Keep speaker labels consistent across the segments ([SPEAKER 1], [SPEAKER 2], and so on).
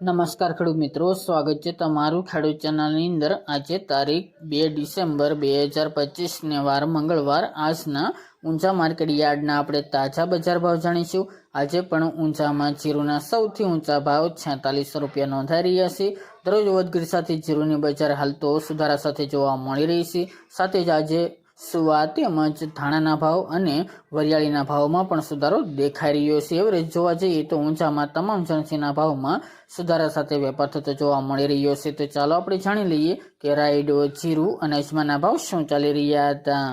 [SPEAKER 1] નમસ્કાર ખેડૂત મિત્રો, સ્વાગત છે તમારું ખેડૂત ચેનલની અંદર. આજે તારીખ બે ડિસેમ્બર બે હજાર પચીસને વાર મંગળવાર. આજના ઊંચા માર્કેટ યાર્ડના આપણે તાજા બજાર ભાવ જાણીશું. આજે પણ ઊંચામાં જીરુના સૌથી ઊંચા ભાવ છેતાલીસો રૂપિયા નોંધાઈ રહ્યા છે. દરરોજ વધઘટ સાથે જીરુની બજાર હાલ તો સુધારા સાથે જોવા મળી રહી છે. સાથે જ આજે સુવા તેમજ ધાણાના ભાવ અને વરિયાળીના ભાવમાં પણ સુધારો દેખાઈ રહ્યો છે. એવરેજ જોવા જઈએ તો ઊંચામાં તમામ જણસીના ભાવમાં સુધારા સાથે વેપાર થતો જોવા મળી રહ્યો છે. તો ચાલો આપણે જાણી લઈએ કે રાયડો જીરું અને અજમાના ભાવ શું ચાલી રહ્યા હતા.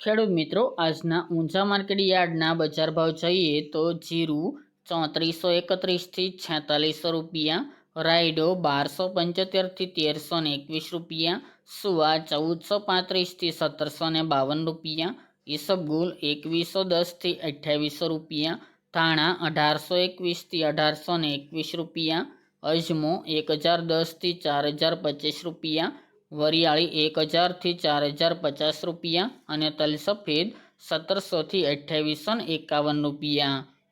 [SPEAKER 1] ખેડૂત મિત્રો, આજના ઊંચા માર્કેટ યાર્ડના બજાર ભાવ જોઈએ તો જીરું ચોત્રીસો એકત્રીસથી છેતાલીસો રૂપિયા રાયડો બારસો પંચોતેરથી તેરસો ને એકવીસ રૂપિયા, સુવા ચૌદસો પાંત્રીસથી સત્તરસો ને બાવન રૂપિયા ઈસબગુલ એકવીસો દસથી અઠ્યાવીસો રૂપિયા, ધાણા અઢારસો એકવીસથી અઢારસો ને એકવીસ રૂપિયા, અજમો એક હજાર દસથી ચાર હજાર પચીસ રૂપિયા, વરિયાળી એક હજારથી ચાર હજાર પચાસ રૂપિયા અને તલસફેદ સત્તરસોથી અઠ્યાવીસો ને એકાવન રૂપિયા.